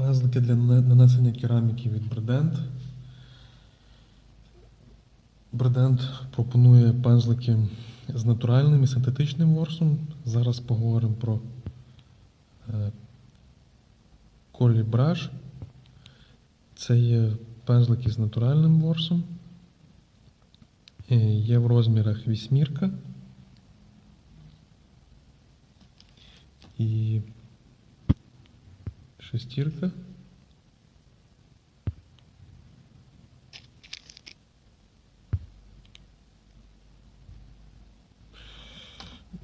Пензлики для нанесення кераміки від Бредент. Бредент пропонує пензлики з натуральним і синтетичним ворсом. Зараз поговоримо про е, колібраж. Це є пензлики з натуральним ворсом. Е, Є в розмірах вісьмірка. І шестірка.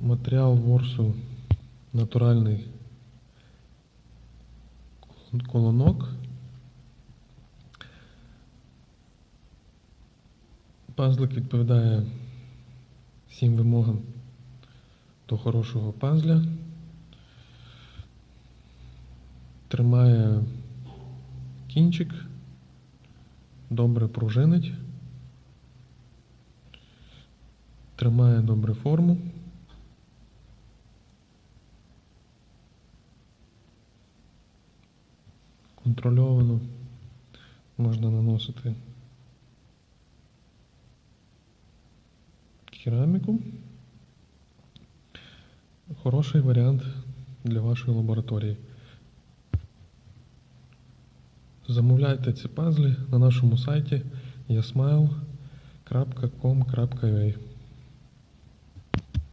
Матеріал ворсу натуральний колонок. Пензлик відповідає всім вимогам до хорошого пензля. Тримає кінчик, добре пружинить, тримає добре форму. Контрольовано можна наносити кераміку. Хороший варіант для вашої лабораторії. Замовляйте ці пазлі на нашому сайті yasmile.com.ua